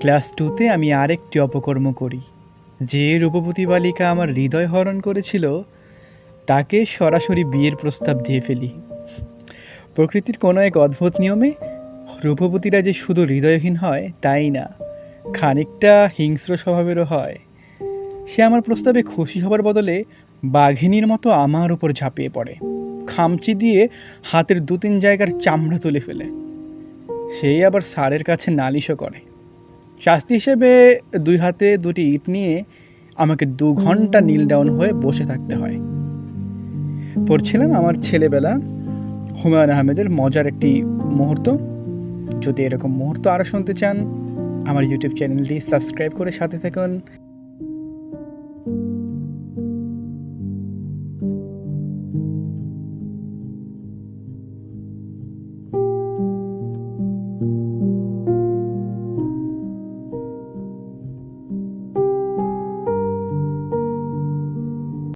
Class টুতে আমি আরেকটি অপকর্ম করি। যে রূপবতী বালিকা আমার হৃদয় হরণ করেছিল, তাকে সরাসরি বিয়ের প্রস্তাব দিয়ে ফেলি। প্রকৃতির কোনো এক অদ্ভুত নিয়মে রূপবতীরা যে শুধু হৃদয়হীন হয়, তাই না? খানিকটা হিংস্র স্বভাবেরও হয়। সে আমার প্রস্তাবে খুশি হবার বদলে বাঘিনীর মতো আমার উপর ঝাঁপিয়ে পড়ে। খামচি দিয়ে হাতের দু তিন জায়গার চামড়া তুলে ফেলে। সেই আবার স্যারের কাছে নালিশও করে। শাস্তি হিসেবে দুই হাতে দুটি ইট নিয়ে আমাকে দু ঘণ্টা নীল ডাউন হয়ে বসে থাকতে হয়। পড়ছিলাম আমার ছেলেবেলা হুমায়ুন আহমেদের মজার একটি মুহূর্ত। যদি এরকম মুহূর্ত আরও শুনতে চান, আমার ইউটিউব চ্যানেলটি সাবস্ক্রাইব করে সাথে থাকুন।